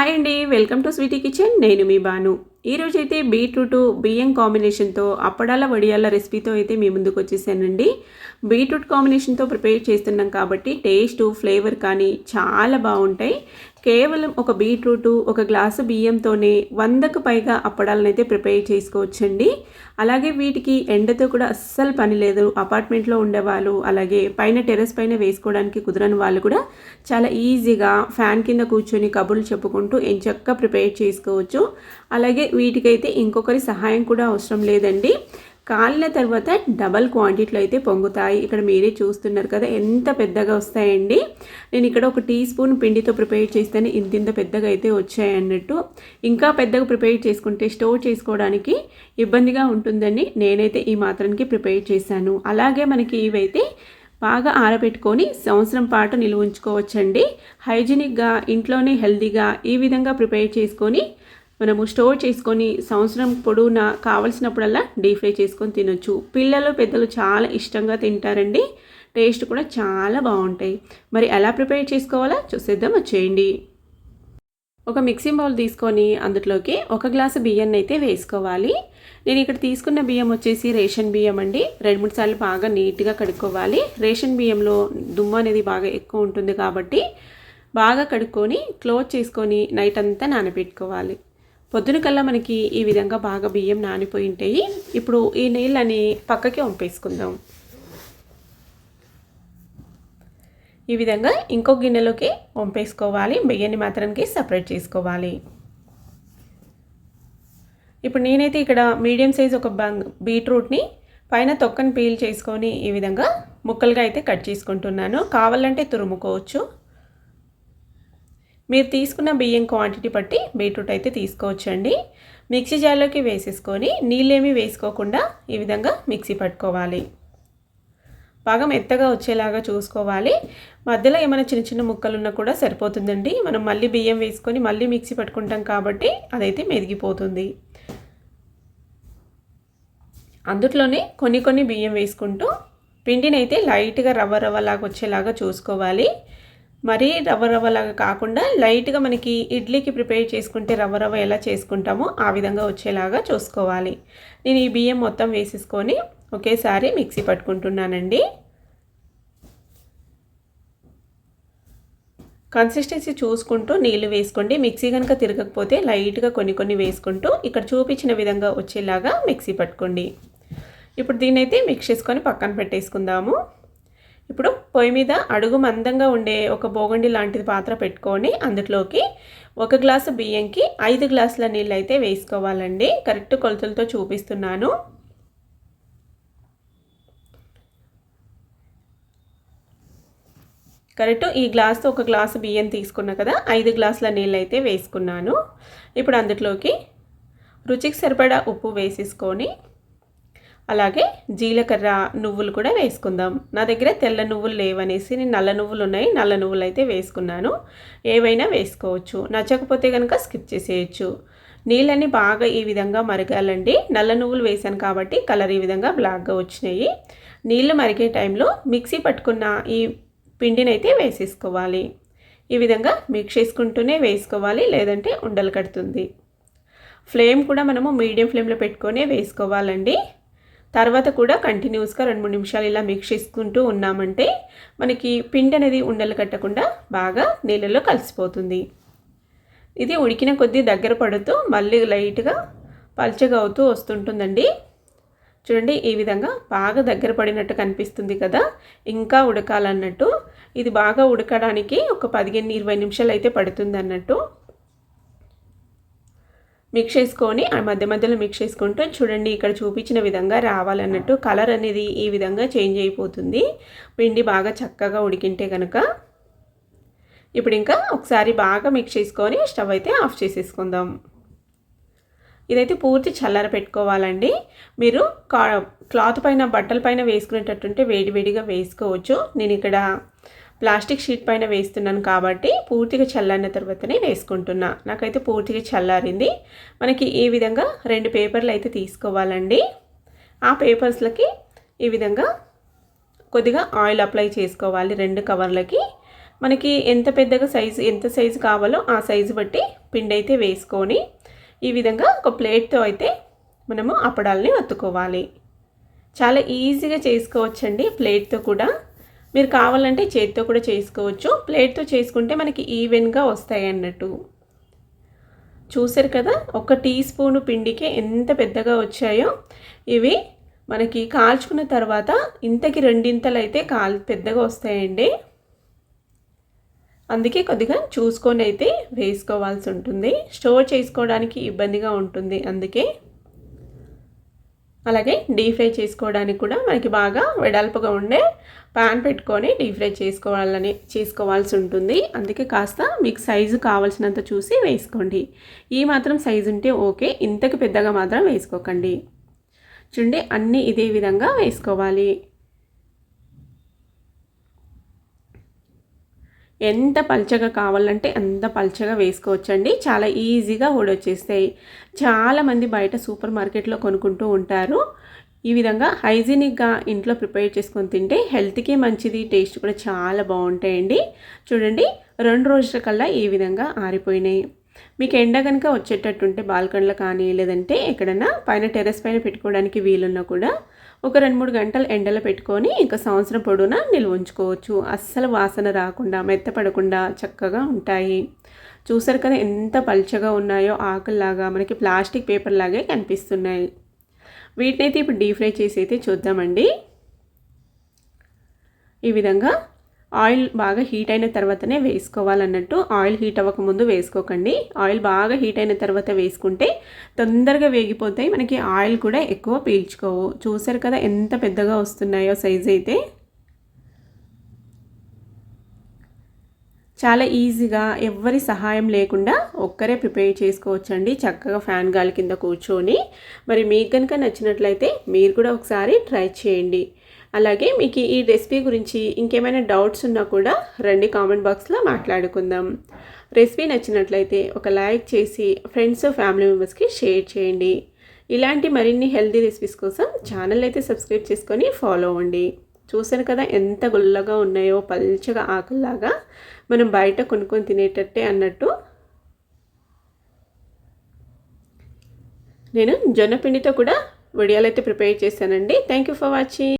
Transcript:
Hi అండి welcome to Sweety kitchen. నేను మీ బాను. ఈరోజు అయితే బీట్రూట్ బియ్యం కాంబినేషన్తో అప్పడాల వడియాల రెసిపీతో అయితే మీ ముందుకు వచ్చేసానండి. బీట్రూట్ కాంబినేషన్తో ప్రిపేర్ చేస్తున్నాం కాబట్టి టేస్ట్ ఫ్లేవర్ కానీ చాలా బాగుంటాయి. కేవలం ఒక బీట్రూట్ ఒక గ్లాసు బియ్యంతోనే వందకు పైగా అప్పడాలను అయితే ప్రిపేర్ చేసుకోవచ్చండి. అలాగే వీటికి ఎండతో కూడా అస్సలు పని లేదు. అపార్ట్మెంట్లో ఉండేవాళ్ళు అలాగే పైన టెర్రస్ పైన వేసుకోవడానికి కుదరని వాళ్ళు కూడా చాలా ఈజీగా ఫ్యాన్ కింద కూర్చొని కబుర్లు చెప్పుకుంటూ ఎంచక్క ప్రిపేర్ చేసుకోవచ్చు. అలాగే వీటికైతే ఇంకొకరి సహాయం కూడా అవసరం లేదండి. కాలిన తర్వాత డబల్ క్వాంటిటీలో అయితే పొంగుతాయి. ఇక్కడ మీరే చూస్తున్నారు కదా ఎంత పెద్దగా వస్తాయండి. నేను ఇక్కడ ఒక టీ స్పూన్ పిండితో ప్రిపేర్ చేస్తేనే. ఇంత ఇంత పెద్దగా అయితే వచ్చాయి అన్నట్టు. ఇంకా పెద్దగా ప్రిపేర్ చేసుకుంటే స్టోర్ చేసుకోవడానికి ఇబ్బందిగా ఉంటుందని నేనైతే ఈ మాత్రానికి ప్రిపేర్ చేశాను. అలాగే మనకి ఇవైతే బాగా ఆరబెట్టుకొని సంవత్సరం పాటు నిలువ ఉంచుకోవచ్చండి. హైజీనిక్గా ఇంట్లోనే హెల్తీగా ఈ విధంగా ప్రిపేర్ చేసుకొని మనము స్టోర్ చేసుకొని సంవత్సరం పొడవునా కావలసినప్పుడల్లా డీప్ ఫ్రై చేసుకొని తినొచ్చు. పిల్లలు పెద్దలు చాలా ఇష్టంగా తింటారండి. టేస్ట్ కూడా చాలా బాగుంటాయి. మరి ఎలా ప్రిపేర్ చేసుకోవాలో చూసేద్దాం వచ్చేయండి. ఒక మిక్సింగ్ బౌల్ తీసుకొని అందులోకి ఒక గ్లాసు బియ్యాన్ని అయితే వేసుకోవాలి. నేను ఇక్కడ తీసుకున్న బియ్యం వచ్చేసి రేషన్ బియ్యం అండి. రెండు మూడు సార్లు బాగా నీట్గా కడుక్కోవాలి. రేషన్ బియ్యంలో దుమ్ము అనేది బాగా ఎక్కువ ఉంటుంది కాబట్టి బాగా కడుక్కొని క్లోజ్ చేసుకొని నైట్ అంతా నానబెట్టుకోవాలి. పొద్దున కల్లా మనకి ఈ విధంగా బాగా బియ్యం నానిపోయి ఉంటాయి. ఇప్పుడు ఈ నీళ్ళని పక్కకి వంపేసుకుందాం. ఈ విధంగా ఇంకో గిన్నెలోకి వంపేసుకోవాలి. బియ్యాన్ని మాత్రానికి సపరేట్ చేసుకోవాలి. ఇప్పుడు నేనైతే ఇక్కడ మీడియం సైజ్ ఒక బంగ్ బీట్రూట్ని పైన తొక్కని పీల్ చేసుకొని ఈ విధంగా ముక్కలుగా అయితే కట్ చేసుకుంటున్నాను. కావాలంటే తురుముకోవచ్చు. మీరు తీసుకున్న బియ్యం క్వాంటిటీ బట్టి బీట్రూట్ అయితే తీసుకోవచ్చండి. మిక్సీ జార్లోకి వేసేసుకొని నీళ్ళేమీ వేసుకోకుండా ఈ విధంగా మిక్సీ పట్టుకోవాలి. బాగా మెత్తగా వచ్చేలాగా చూసుకోవాలి. మధ్యలో ఏమైనా చిన్న చిన్న ముక్కలు ఉన్నా కూడా సరిపోతుందండి. మనం మళ్ళీ బియ్యం వేసుకొని మళ్ళీ మిక్సీ పట్టుకుంటాం కాబట్టి అదైతే మెదిగిపోతుంది. అందుట్లోనే కొన్ని కొన్ని బియ్యం వేసుకుంటూ పిండిని అయితే లైట్గా రవ్వ రవ్వలాగా వచ్చేలాగా చూసుకోవాలి. మరీ రవ్వ రవ్వలాగా కాకుండా లైట్గా మనకి ఇడ్లీకి ప్రిపేర్ చేసుకుంటే రవ్వ రవ్వ ఎలా చేసుకుంటామో ఆ విధంగా వచ్చేలాగా చూసుకోవాలి. నేను ఈ బియ్యం మొత్తం వేసేసుకొని ఒకేసారి మిక్సీ పట్టుకుంటున్నానండి. కన్సిస్టెన్సీ చూసుకుంటూ నీళ్ళు వేసుకోండి. మిక్సీ కనుక తిరగకపోతే లైట్గా కొన్ని కొన్ని వేసుకుంటూ ఇక్కడ చూపించిన విధంగా వచ్చేలాగా మిక్సీ పట్టుకోండి. ఇప్పుడు దీన్నైతే మిక్స్ చేసుకొని పక్కన పెట్టేసుకుందాము. ఇప్పుడు పొయ్యి మీద అడుగు మందంగా ఉండే ఒక బోగండి లాంటిది పాత్ర పెట్టుకొని అందులోకి ఒక గ్లాసు బియ్యంకి ఐదు గ్లాసుల నీళ్ళు అయితే వేసుకోవాలండి. కరెక్ట్ కొలతలతో చూపిస్తున్నాను. కరెక్ట్ ఈ గ్లాస్తో ఒక గ్లాసు బియ్యం తీసుకున్నా కదా ఐదు గ్లాసుల నీళ్ళు అయితే వేసుకున్నాను. ఇప్పుడు అందులోకి రుచికి సరిపడా ఉప్పు వేసేసుకొని అలాగే జీలకర్ర నువ్వులు కూడా వేసుకుందాం. నా దగ్గర తెల్ల నువ్వులు లేవనేసి నేను నల్ల నువ్వులు ఉన్నాయి నల్ల నువ్వులు అయితే వేసుకున్నాను. ఏవైనా వేసుకోవచ్చు. నచ్చకపోతే కనుక స్కిప్ చేసేయచ్చు. నీళ్ళని బాగా ఈ విధంగా మరగాలండి. నల్ల నువ్వులు వేసాను కాబట్టి కలర్ ఈ విధంగా బ్లాక్గా వచ్చినాయి. నీళ్ళు మరిగే టైంలో మిక్సీ పట్టుకున్న ఈ పిండిని అయితే వేసేసుకోవాలి. ఈ విధంగా మిక్స్ చేసుకుంటూనే వేసుకోవాలి లేదంటే ఉండలు కడుతుంది. ఫ్లేమ్ కూడా మనము మీడియం ఫ్లేమ్లో పెట్టుకొని వేసుకోవాలండి. తర్వాత కూడా కంటిన్యూస్గా రెండు మూడు నిమిషాలు ఇలా మిక్స్ చేసుకుంటూ ఉన్నామంటే మనకి పిండి అనేది ఉండలు కట్టకుండా బాగా నీళ్ళలో కలిసిపోతుంది. ఇది ఉడికిన కొద్దీ దగ్గర పడుతూ మళ్ళీ లైట్గా పల్చగా అవుతూ వస్తుంటుందండి. చూడండి ఈ విధంగా బాగా దగ్గర పడినట్టు కనిపిస్తుంది కదా? ఇంకా ఉడకాలన్నట్టు. ఇది బాగా ఉడకడానికి ఒక పదిహేను ఇరవై నిమిషాలు అయితే పడుతుంది అన్నట్టు మిక్స్ చేసుకొని ఆ మధ్య మధ్యలో మిక్స్ చేసుకుంటూ చూడండి ఇక్కడ చూపించిన విధంగా రావాలన్నట్టు కలర్ అనేది ఈ విధంగా చేంజ్ అయిపోతుంది. పిండి బాగా చక్కగా ఉడికింటే కనుక ఇప్పుడు ఇంకా ఒకసారి బాగా మిక్స్ చేసుకొని స్టవ్ అయితే ఆఫ్ చేసేసుకుందాం. ఇదైతే పూర్తి చల్లార పెట్టుకోవాలండి. మీరు క్లాత్ పైన బట్టల పైన వేసుకునేటట్టుంటే వేడి వేడిగా వేసుకోవచ్చు. నేను ఇక్కడ ప్లాస్టిక్ షీట్ పైన వేస్తున్నాను కాబట్టి పూర్తిగా చల్లారిన తర్వాతనే వేసుకుంటున్నా. నాకైతే పూర్తిగా చల్లారింది. మనకి ఈ విధంగా రెండు పేపర్లు అయితే తీసుకోవాలండి. ఆ పేపర్స్లకి ఈ విధంగా కొద్దిగా ఆయిల్ అప్లై చేసుకోవాలి రెండు కవర్లకి. మనకి ఎంత పెద్దగా సైజు ఎంత సైజు కావాలో ఆ సైజు బట్టి పిండి అయితే వేసుకొని ఈ విధంగా ఒక ప్లేట్తో అయితే మనము అప్పడాలని వత్తుకోవాలి చాలా ఈజీగా చేసుకోవచ్చండి ప్లేట్తో కూడా. మీరు కావాలంటే చేతితో కూడా చేసుకోవచ్చు. ప్లేట్తో చేసుకుంటే మనకి ఈవెన్గా వస్తాయి అన్నట్టు. చూసారు కదా? ఒక టీ స్పూను పిండికి ఎంత పెద్దగా వచ్చాయో. ఇవి మనకి కాల్చుకున్న తర్వాత ఇంతకి రెండింతలు అయితే కాల్ పెద్దగా వస్తాయండి. అందుకే కొద్దిగా చూసుకొని అయితే వేసుకోవాల్సి ఉంటుంది. స్టోర్ చేసుకోవడానికి ఇబ్బందిగా ఉంటుంది. అందుకే అలాగే డీప్ ఫ్రై చేసుకోవడానికి కూడా మనకి బాగా వెడల్పుగా ఉండే ప్యాన్ పెట్టుకొని డీప్ ఫ్రై చేసుకోవాలని చేసుకోవాల్సి ఉంటుంది. అందుకే కాస్త మీకు సైజు కావాల్సినంత చూసి వేసుకోండి. ఈ మాత్రం సైజు ఉంటే ఓకే ఇంతకు పెద్దగా మాత్రం వేసుకోకండి. చూడండి అన్నీ ఇదే విధంగా వేసుకోవాలి. ఎంత పల్చగా కావాలంటే అంత పల్చగా వేసుకోవచ్చండి. చాలా ఈజీగా ఊడొచ్చేస్తాయి. చాలామంది బయట సూపర్ మార్కెట్లో కొనుక్కుంటూ ఉంటారు. ఈ విధంగా హైజీనిక్గా ఇంట్లో ప్రిపేర్ చేసుకొని తింటే హెల్త్కి మంచిది టేస్ట్ కూడా చాలా బాగుంటాయండి. చూడండి రెండు రోజుల కల్లా ఈ విధంగా ఆరిపోయినాయి. మీకు ఎండ కనుక వచ్చేటట్టుంటే బాల్కన్లో కానీ లేదంటే ఎక్కడన్నా పైన టెరెస్ పైన పెట్టుకోవడానికి వీలున్నా కూడా ఒక రెండు మూడు గంటలు ఎండలో పెట్టుకొని ఇంకా సంవత్సరం పొడవునా నిల్వ ఉంచుకోవచ్చు. అస్సలు వాసన రాకుండా మెత్తపడకుండా చక్కగా ఉంటాయి. చూసారు కదా ఎంత పల్చగా ఉన్నాయో ఆకుల్లాగా మనకి ప్లాస్టిక్ పేపర్ లాగే కనిపిస్తున్నాయి. వీటినైతే ఇప్పుడు డీప్ ఫ్రై చేసి అయితే చూద్దామండి. ఈ విధంగా ఆయిల్ బాగా హీట్ అయిన తర్వాతనే వేసుకోవాలన్నట్టు ఆయిల్ హీట్ అవ్వకముందు వేసుకోకండి. ఆయిల్ బాగా హీట్ అయిన తర్వాత వేసుకుంటే తొందరగా వేగిపోతాయి. మనకి ఆయిల్ కూడా ఎక్కువ పీల్చుకోవు. చూసారు కదా ఎంత పెద్దగా వస్తున్నాయో సైజ్ అయితే. చాలా ఈజీగా ఎవరి సహాయం లేకుండా ఒక్కరే ప్రిపేర్ చేసుకోవచ్చండి. చక్కగా ఫ్యాన్ గాలి కింద కూర్చొని. మరి మీకు కనుక నచ్చినట్లయితే మీరు కూడా ఒకసారి ట్రై చేయండి. అలాగే మీకు ఈ రెసిపీ గురించి ఇంకేమైనా డౌట్స్ ఉన్నా కూడా రండి కామెంట్ బాక్స్లో మాట్లాడుకుందాం. రెసిపీ నచ్చినట్లయితే ఒక లైక్ చేసి ఫ్రెండ్స్ ఫ్యామిలీ మెంబర్స్కి షేర్ చేయండి. ఇలాంటి మరిన్ని హెల్తీ రెసిపీస్ కోసం ఛానల్ అయితే సబ్స్క్రైబ్ చేసుకొని ఫాలో అవ్వండి. చూశాను కదా ఎంత గుల్లగా ఉన్నాయో పల్చగా ఆకుల్లాగా మనం బయట కొనుక్కొని తినేటట్టే అన్నట్టు. నేను జొన్న పిండితో కూడా వడియాలైతే అయితే ప్రిపేర్ చేశానండి. Thank you for watching.